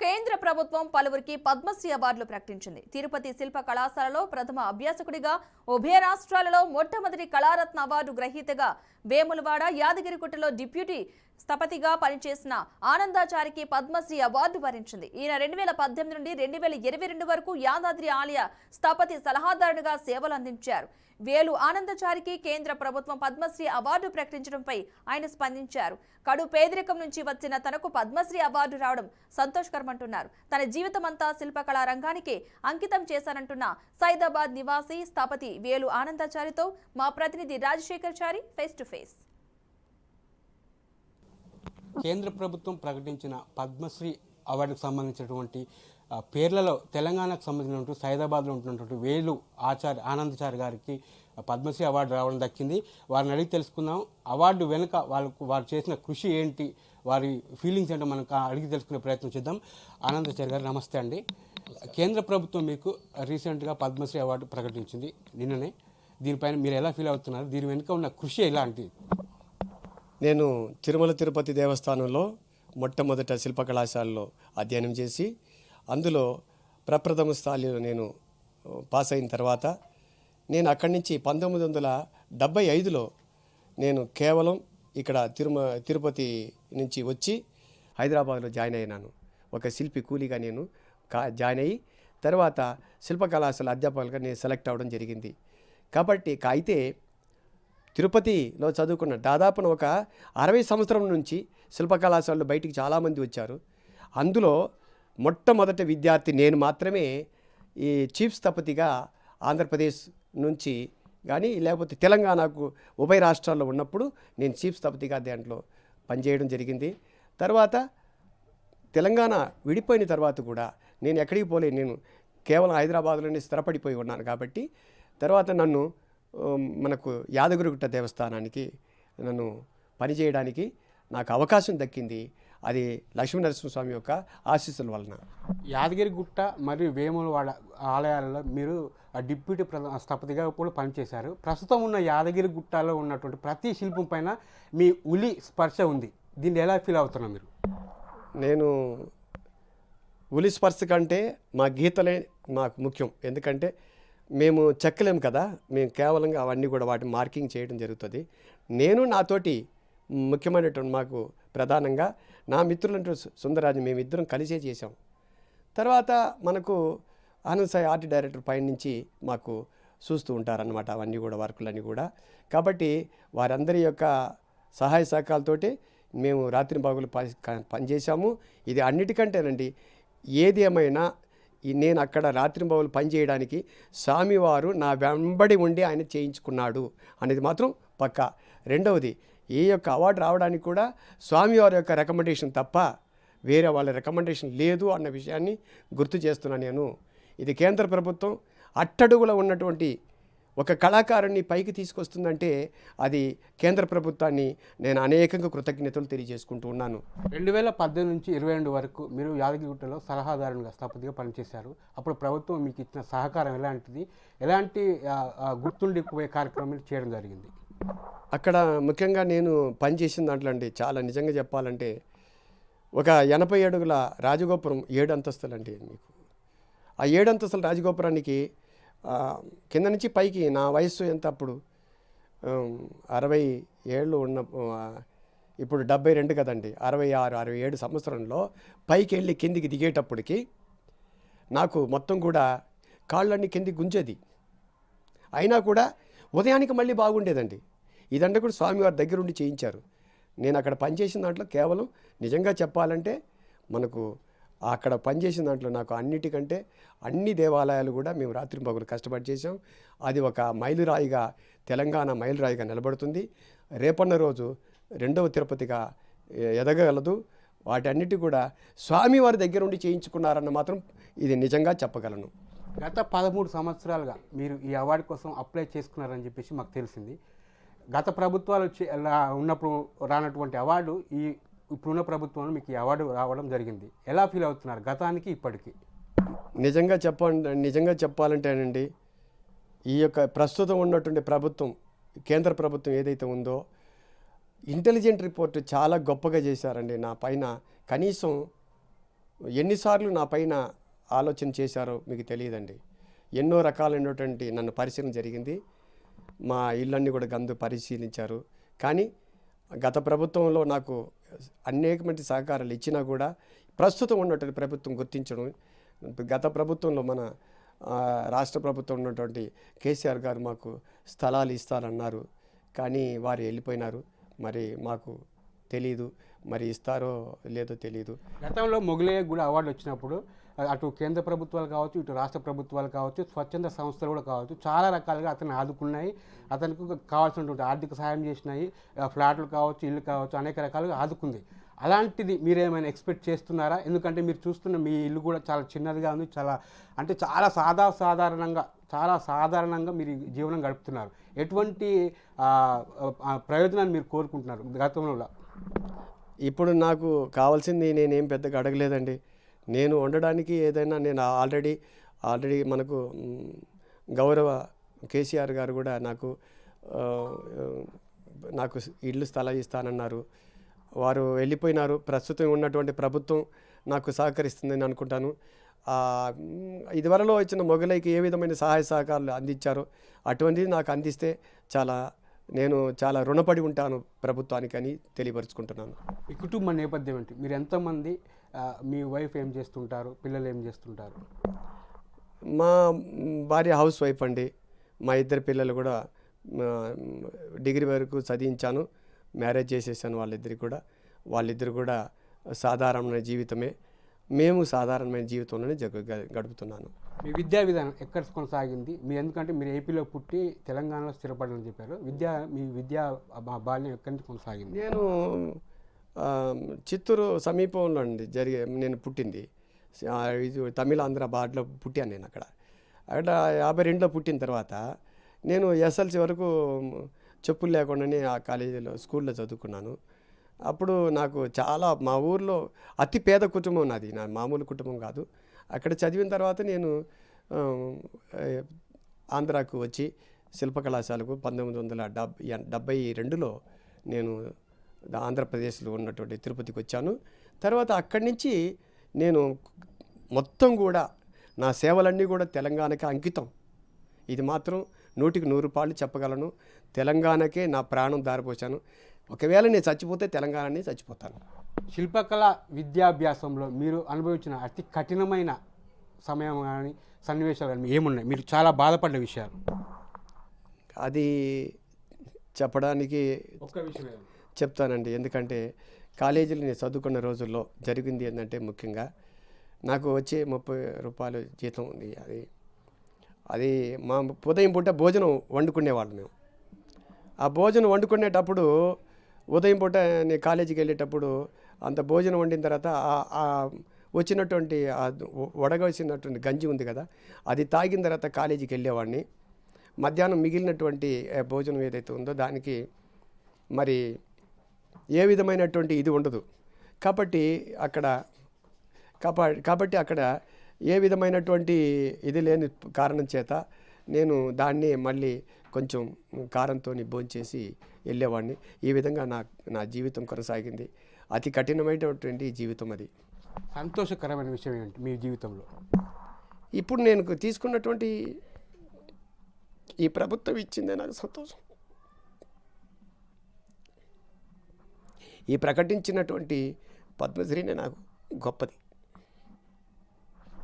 కేంద్ర ప్రభుత్వం పలువురికి పద్మశ్రీ అవార్డులు ప్రకటించింది. తిరుపతి శిల్ప కళాశాలలో ప్రథమ అభ్యాసకుడిగా ఉభయ రాష్ట్రాలలో మొట్టమొదటి కళారత్న అవార్డు గ్రహీతగా వేములవాడ యాదగిరిగుట్టలో డిప్యూటీ స్థపతిగా పనిచేసిన ఆనందాచారికి పద్మశ్రీ అవార్డు వరించింది. ఈయన రెండు వేల పద్దెనిమిది నుండి రెండు వేల ఇరవై రెండు వరకు యాదాద్రి ఆలయ స్థపతి సలహాదారునిగా సేవలు అందించారు. వేలు ఆనందచారికి కేంద్ర ప్రభుత్వం పద్మశ్రీ అవార్డు ప్రకటించడంపై ఆయన స్పందించారు. కడు పేదరికం నుంచి వచ్చిన తనకు పద్మశ్రీ అవార్డు రావడం సంతోషకరమంటున్నారు. తన జీవితమంతా శిల్పకళా రంగానికి అంకితం చేశానంటున్న సైదాబాద్ నివాసి స్థపతి వేలు ఆనందాచారితో మా ప్రతినిధి Rajasekhar Chari face to face. కేంద్ర ప్రభుత్వం ప్రకటించిన పద్మశ్రీ అవార్డుకు సంబంధించినటువంటి పేర్లలో తెలంగాణకు సంబంధించినటువంటి సైదాబాద్లో ఉంటున్నటువంటి వేలు ఆచార్య ఆనందచారి గారికి పద్మశ్రీ అవార్డు రావడం దక్కింది. వారిని అడిగి తెలుసుకుందాం. అవార్డు వెనుక వాళ్ళకు వారు చేసిన కృషి ఏంటి? వారి ఫీలింగ్స్ ఏంటో మనం అడిగి తెలుసుకునే ప్రయత్నం చేద్దాం. ఆనందచారి గారు నమస్తే అండి. కేంద్ర ప్రభుత్వం మీకు రీసెంట్గా పద్మశ్రీ అవార్డు ప్రకటించింది నిన్ననే. దీనిపైన మీరు ఎలా ఫీల్ అవుతున్నారు? దీని వెనుక ఉన్న కృషి ఎలాంటిది? నేను తిరుమల తిరుపతి దేవస్థానంలో మొట్టమొదట శిల్పకళాశాలలో అధ్యయనం చేసి అందులో ప్రప్రథమ స్థాయిలో నేను పాస్ అయిన తర్వాత నేను అక్కడి నుంచి పంతొమ్మిది వందల డెబ్బై ఐదులో నేను కేవలం ఇక్కడ తిరుమ తిరుపతి నుంచి వచ్చి హైదరాబాద్లో జాయిన్ అయినాను. ఒక శిల్పి కూలీగా నేను కా జాయిన్ అయ్యి తర్వాత శిల్పకళాశాల అధ్యాపకులుగా నేను సెలెక్ట్ అవ్వడం జరిగింది. కాబట్టి కా- అయితే తిరుపతిలో చదువుకున్న దాదాపున ఒక అరవై సంవత్సరం నుంచి శిల్పకళాశాలలో బయటికి చాలామంది వచ్చారు. అందులో మొట్టమొదటి విద్యార్థి నేను మాత్రమే ఈ చీఫ్ స్థపతిగా ఆంధ్రప్రదేశ్ నుంచి కానీ లేకపోతే తెలంగాణకు ఉభయ రాష్ట్రాల్లో ఉన్నప్పుడు నేను చీఫ్ స్థపతిగా దాంట్లో పనిచేయడం జరిగింది. తర్వాత తెలంగాణ విడిపోయిన తర్వాత కూడా నేను ఎక్కడికి పోలే నేను కేవలం హైదరాబాద్లోనే స్థిరపడిపోయి ఉన్నాను కాబట్టి. తర్వాత నన్ను మనకు యాదగిరిగుట్ట దేవస్థానానికి నన్ను పనిచేయడానికి నాకు అవకాశం దక్కింది. అది లక్ష్మీనరసింహస్వామి యొక్క ఆశీస్సుల వలన. యాదగిరిగుట్ట మరియు వేములవాడ ఆలయాలలో మీరు ఆ డిప్యూటీ ప్రధాన స్థపతిగా కూడా పనిచేశారు. ప్రస్తుతం ఉన్న యాదగిరిగుట్టలో ఉన్నటువంటి ప్రతి శిల్పం పైన మీ ఉలి స్పర్శ ఉంది. దీన్ని ఎలా ఫీల్ అవుతున్నారు మీరు? నేను ఉలి స్పర్శ కంటే మా గీతలే నాకు ముఖ్యం. ఎందుకంటే మేము చెక్కలేము కదా. మేము కేవలంగా అవన్నీ కూడా వాటి మార్కింగ్ చేయడం జరుగుతుంది. నేను నాతోటి ముఖ్యమైనటువంటి మాకు ప్రధానంగా నా మిత్రులంటూ సుందరరాజు మేమిద్దరం కలిసే చేసాం తర్వాత మనకు ఆనంద్ సాయి ఆర్ట్ డైరెక్టర్ పైనుంచి మాకు చూస్తూ ఉంటారన్నమాట అవన్నీ కూడా వర్కులన్నీ కూడా. కాబట్టి వారందరి యొక్క సహాయ సహకారాలతోటి మేము రాత్రి బాగులు పనిచేసాము ఇది అన్నిటికంటేనండి ఏది ఏమైనా నేను అక్కడ రాత్రి పనిచేయడానికి స్వామివారు నా వెంబడి ఉండి ఆయన చేయించుకున్నాడు అనేది మాత్రం పక్కా. రెండవది ఈ యొక్క అవార్డు రావడానికి కూడా స్వామివారి యొక్క రికమెండేషన్ తప్ప వేరే వాళ్ళ రికమెండేషన్ లేదు అన్న విషయాన్ని గుర్తు చేస్తున్నాను నేను. ఇది కేంద్ర ప్రభుత్వం అట్టడుగులో ఉన్నటువంటి ఒక కళాకారుణ్ణి పైకి తీసుకొస్తుందంటే అది కేంద్ర ప్రభుత్వాన్ని నేను అనేకంగా కృతజ్ఞతలు తెలియజేసుకుంటూ ఉన్నాను. రెండు వేల పద్దెనిమిది నుంచి ఇరవై రెండు వరకు మీరు యాదగిరిగుట్టలో సలహాదారునిగా స్థపతిగా పనిచేశారు. అప్పుడు ప్రభుత్వం మీకు ఇచ్చిన సహకారం ఎలాంటిది? ఎలాంటి గుర్తుండిపోయే కార్యక్రమాలు చేయడం జరిగింది? అక్కడ ముఖ్యంగా నేను పనిచేసిన దాంట్లో అండి చాలా నిజంగా చెప్పాలంటే ఒక ఎనభై అడుగుల రాజగోపురం ఏడు అంతస్తులండి మీకు. ఆ ఏడు అంతస్తుల రాజగోపురానికి కింద నుంచి పైకి నా వయస్సు ఎంత అప్పుడు? అరవై ఏళ్ళు ఉన్న ఇప్పుడు డెబ్బై రెండు కదండి. అరవై ఆరు అరవై ఏడు సంవత్సరంలో పైకి వెళ్ళి కిందికి దిగేటప్పటికి నాకు మొత్తం కూడా కాళ్ళన్నీ కిందికి గుంజేది. అయినా కూడా ఉదయానికి మళ్ళీ బాగుండేదండి. ఇదంతా కూడా స్వామివారి దగ్గరుండి చేయించారు. నేను అక్కడ పనిచేసిన దాంట్లో కేవలం నిజంగా చెప్పాలంటే మనకు అక్కడ పనిచేసిన దాంట్లో నాకు అన్నిటికంటే అన్ని దేవాలయాలు కూడా మేము రాత్రి పగులు కష్టపడి చేసాం అది ఒక మైలురాయిగా తెలంగాణ మైలురాయిగా నిలబడుతుంది. రేపన్న రోజు రెండవ తిరుపతిగా ఎదగగలదు. వాటన్నిటి కూడా స్వామివారి దగ్గర ఉండి చేయించుకున్నారన్న మాత్రం ఇది నిజంగా చెప్పగలను. గత పదమూడు సంవత్సరాలుగా మీరు ఈ అవార్డు కోసం అప్లై చేసుకున్నారని చెప్పేసి మాకు తెలిసింది. గత ప్రభుత్వాలు ఉన్నప్పుడు రానటువంటి అవార్డు ఈ ఇప్పుడున్న ప్రభుత్వంలో మీకు అవార్డు రావడం జరిగింది. ఎలా ఫీల్ అవుతున్నారు? గతానికి ఇప్పటికి? నిజంగా చెప్పండి నిజంగా చెప్పాలంటేనండి ఈ యొక్క ప్రస్తుతం ఉన్నటువంటి ప్రభుత్వం కేంద్ర ప్రభుత్వం ఏదైతే ఉందో ఇంటెలిజెంట్ రిపోర్ట్ చాలా గొప్పగా చేశారండి నా పైన. కనీసం ఎన్నిసార్లు నా పైన ఆలోచన చేశారో మీకు తెలియదండి. ఎన్నో రకాలైనటువంటి నన్ను పరిశీలన జరిగింది. మా ఇళ్ళన్నీ కూడా గందు పరిశీలించారు. కానీ గత ప్రభుత్వంలో నాకు అనేకమంది సహకారాలు ఇచ్చినా కూడా ప్రస్తుతం ఉన్నటువంటి ప్రభుత్వం గుర్తించడం గత ప్రభుత్వంలో మన రాష్ట్ర ప్రభుత్వం ఉన్నటువంటి కేసీఆర్ గారు మాకు స్థలాలు ఇస్తారన్నారు. కానీ వారు వెళ్ళిపోయినారు. మరి మాకు తెలీదు. మరి ఇస్తారో లేదో తెలియదు గతంలో మొగలయ్య కూడా అవార్డు వచ్చినప్పుడు అటు కేంద్ర ప్రభుత్వాలు కావచ్చు ఇటు రాష్ట్ర ప్రభుత్వాలు కావచ్చు స్వచ్ఛంద సంస్థలు కూడా కావచ్చు చాలా రకాలుగా అతను ఆదుకున్నాయి. అతనికి కావాల్సినటువంటి ఆర్థిక సహాయం చేసినాయి. ఫ్లాట్లు కావచ్చు ఇల్లు కావచ్చు అనేక రకాలుగా ఆదుకుంది. అలాంటిది మీరేమైనా ఎక్స్పెక్ట్ చేస్తున్నారా? ఎందుకంటే మీరు చూస్తున్న మీ ఇల్లు కూడా చాలా చిన్నదిగా ఉంది. చాలా అంటే చాలా సాదా సాధారణంగా చాలా సాధారణంగా మీరు జీవనం గడుపుతున్నారు. ఎటువంటి ప్రయోజనాన్ని మీరు కోరుకుంటున్నారు గతంలో? ఇప్పుడు నాకు కావాల్సింది నేనేం పెద్దగా అడగలేదండి. నేను వండడానికి ఏదైనా నేను ఆల్రెడీ ఆల్రెడీ మనకు గౌరవ కేసీఆర్ గారు కూడా నాకు నాకు ఇల్లు స్థలం ఇస్తానన్నారు వారు వెళ్ళిపోయినారు. ప్రస్తుతం ఉన్నటువంటి ప్రభుత్వం నాకు సహకరిస్తుందని అనుకుంటాను. ఇదివరలో వచ్చిన మొగలైకి ఏ విధమైన సహాయ సహకారాలు అందించారో అటువంటిది నాకు అందిస్తే చాలా నేను చాలా రుణపడి ఉంటాను ప్రభుత్వానికని తెలియపరుచుకుంటున్నాను. ఈ కుటుంబ నేపథ్యం ఏంటి? మీరు ఎంతమంది మీ వైఫ్ ఏం చేస్తుంటారు? పిల్లలు ఏం చేస్తుంటారు? మా భార్య హౌస్ వైఫ్ అండి. మా ఇద్దరు పిల్లలు కూడా డిగ్రీ వరకు చదివించాను. మ్యారేజ్ చేసేసాను వాళ్ళిద్దరికి కూడా. వాళ్ళిద్దరు కూడా సాధారణమైన జీవితమే. మేము సాధారణమైన జీవితంలోనే గడుపుతున్నాను. మీ విద్యా విధానం ఎక్కడ కొనసాగింది? మీ ఎందుకంటే మీరు ఏపీలో పుట్టి తెలంగాణలో స్థిరపడాలని చెప్పారు. విద్యా మీ విద్యా బాల్యం ఎక్కడి నుంచి కొనసాగింది? నేను చిత్తూరు సమీపంలో అండి జరిగే నేను పుట్టింది. ఆ, ఇది తమిళాంధ్ర బార్డర్లో పుట్టాను నేను అక్కడ. అక్కడ యాభై రెండులో పుట్టిన తర్వాత నేను ఎస్ఎల్సి వరకు చెప్పులు లేకుండానే ఆ కాలేజీలో స్కూల్లో చదువుకున్నాను. అప్పుడు నాకు చాలా మా ఊర్లో అతి పేద కుటుంబం నాది నా మామూలు కుటుంబం కాదు. అక్కడ చదివిన తర్వాత నేను ఆంధ్రాకు వచ్చి శిల్పకళాశాలకు పంతొమ్మిది వందల డెబ్ డెబ్బై రెండులో నేను ఆంధ్రప్రదేశ్లో ఉన్నటువంటి తిరుపతికి వచ్చాను. తర్వాత అక్కడి నుంచి నేను మొత్తం కూడా నా సేవలన్నీ కూడా తెలంగాణకి అంకితం. ఇది మాత్రం నూటికి నూరు పాళ్ళు చెప్పగలను. తెలంగాణకే నా ప్రాణం దారిపోశాను. ఒకవేళ నేను చచ్చిపోతే తెలంగాణనే చచ్చిపోతాను. శిల్పకళ విద్యాభ్యాసంలో మీరు అనుభవించిన అతి కఠినమైన సమయం కానీ సన్నివేశాలు కానీ ఏమున్నాయి? మీరు చాలా బాధపడ్డ విషయాలు. అది చెప్పడానికి ఒక్క విషయం. చెప్తానండి. ఎందుకంటే కాలేజీలో నేను చదువుకున్న రోజుల్లో జరిగింది ఏంటంటే ముఖ్యంగా నాకు వచ్చే ముప్పై రూపాయలు జీతం ఉంది. అది అది మా ఉదయం పూట భోజనం వండుకునేవాళ్ళం మేము. ఆ భోజనం వండుకునేటప్పుడు ఉదయం పూట నేను కాలేజీకి వెళ్ళేటప్పుడు అంత భోజనం వండిన తర్వాత ఆ- వచ్చినటువంటి ఆ గంజి ఉంది కదా అది తాగిన తర్వాత కాలేజీకి వెళ్ళేవాడిని. మధ్యాహ్నం మిగిలినటువంటి భోజనం ఏదైతే ఉందో దానికి మరి ఏ విధమైనటువంటి ఇది ఉండదు. కాబట్టి అక్కడ కాబ కాబట్టి అక్కడ ఏ విధమైనటువంటి ఇది లేని కారణం చేత నేను దాన్ని మళ్ళీ కొంచెం కారంతో భోంచేసి వెళ్ళేవాడిని. ఈ విధంగా నా నా జీవితం కొనసాగింది. అతి కఠినమైనటువంటి జీవితం అది. సంతోషకరమైన విషయం ఏంటి మీ జీవితంలో? ఇప్పుడు నేను తీసుకున్నటువంటి ఈ ప్రభుత్వం ఇచ్చిందే నాకు సంతోషం. ఈ ప్రకటించినటువంటి పద్మశ్రీనే నాకు గొప్పది.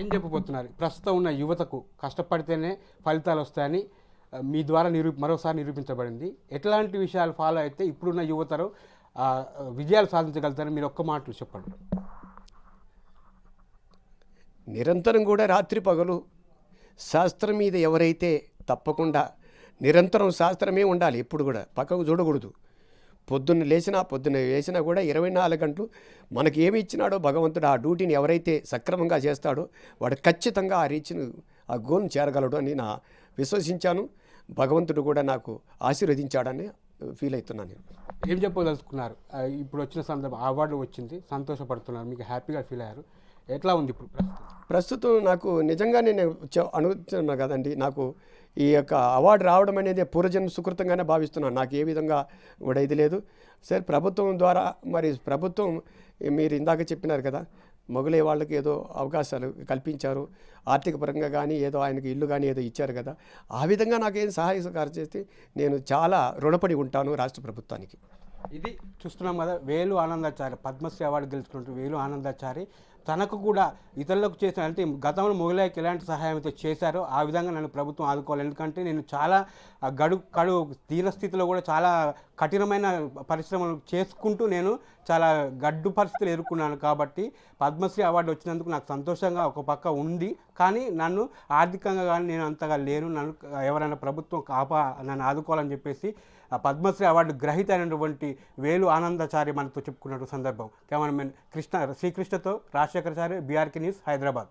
ఏం చెప్పబోతున్నారు? ప్రస్తుతం ఉన్న యువతకు కష్టపడితేనే ఫలితాలు వస్తాయని మీ ద్వారా నిరూ మరోసారి నిరూపించబడింది. ఎట్లాంటి విషయాలు ఫాలో అయితే ఇప్పుడున్న యువతరు విజయాలు సాధించగలుగుతారని మీరు ఒక్క మాటలు చెప్పండి. నిరంతరం కూడా రాత్రి పగలు శాస్త్రం మీద ఎవరైతే తప్పకుండా నిరంతరం శాస్త్రమే ఉండాలి ఎప్పుడు కూడా పక్కకు చూడకూడదు. పొద్దున్న లేచినా పొద్దున్న వేసినా కూడా ఇరవై నాలుగు గంటలు మనకి ఏమి ఇచ్చినాడో భగవంతుడు ఆ డ్యూటీని ఎవరైతే సక్రమంగా చేస్తాడో వాడు ఖచ్చితంగా ఆ రీచ్ను ఆ గోల్ని చేరగలడు అని నా విశ్వసించాను. భగవంతుడు కూడా నాకు ఆశీర్వదించాడని ఫీల్ అవుతున్నాను నేను. ఏం చెప్పదలుచుకున్నారు? ఇప్పుడు వచ్చిన సందర్భం అవార్డు వచ్చింది సంతోషపడుతున్నారు మీకు హ్యాపీగా ఫీల్ అయ్యారు. ఎట్లా ఉంది ఇప్పుడు ప్రస్తుతం నాకు నిజంగా నేను చె- కదండి నాకు ఈ యొక్క అవార్డు రావడం అనేది పూర్వజన్మ సుకృతంగానే భావిస్తున్నాను. నాకు ఏ విధంగా కూడా ఇది లేదు. సరే ప్రభుత్వం ద్వారా మరి ప్రభుత్వం మీరు ఇందాక చెప్పినారు కదా మొగలే వాళ్ళకి ఏదో అవకాశాలు కల్పించారు. ఆర్థిక పరంగా కానీ ఏదో ఆయనకి ఇల్లు కానీ ఏదో ఇచ్చారు కదా ఆ విధంగా నాకేం సహాయ సహకారం చేస్తే నేను చాలా రుణపడి ఉంటాను రాష్ట్ర ప్రభుత్వానికి. ఇది చూస్తున్నాం కదా వేలు ఆనందాచారి పద్మశ్రీ అవార్డు గెలుచుకున్నట్టు వేలు ఆనందాచారి తనకు కూడా ఇతరులకు చేసిన అంటే గతంలో మొగలాయికి ఎలాంటి సహాయం అయితే చేశారో ఆ విధంగా నన్ను ప్రభుత్వం ఆదుకోవాలి. ఎందుకంటే నేను చాలా గడు కడు దీన స్థితిలో కూడా చాలా కఠినమైన పరిశ్రమలు చేసుకుంటూ నేను చాలా గడ్డు పరిస్థితులు ఎదుర్కొన్నాను కాబట్టి పద్మశ్రీ అవార్డు వచ్చినందుకు నాకు సంతోషంగా ఒక పక్క ఉంది. కానీ నన్ను ఆర్థికంగా కానీ నేను అంతగా లేను. నన్ను ఎవరైనా ప్రభుత్వం కాపా నన్ను ఆదుకోవాలని చెప్పేసి పద్మశ్రీ అవార్డు గ్రహీత అయినటువంటి వేలు ఆనందాచారి మనతో చెప్పుకున్నట్టు సందర్భం. కెమెరామెన్ కృష్ణ శ్రీకృష్ణతో రాజశేఖరచారి బీఆర్కే న్యూస్ హైదరాబాద్.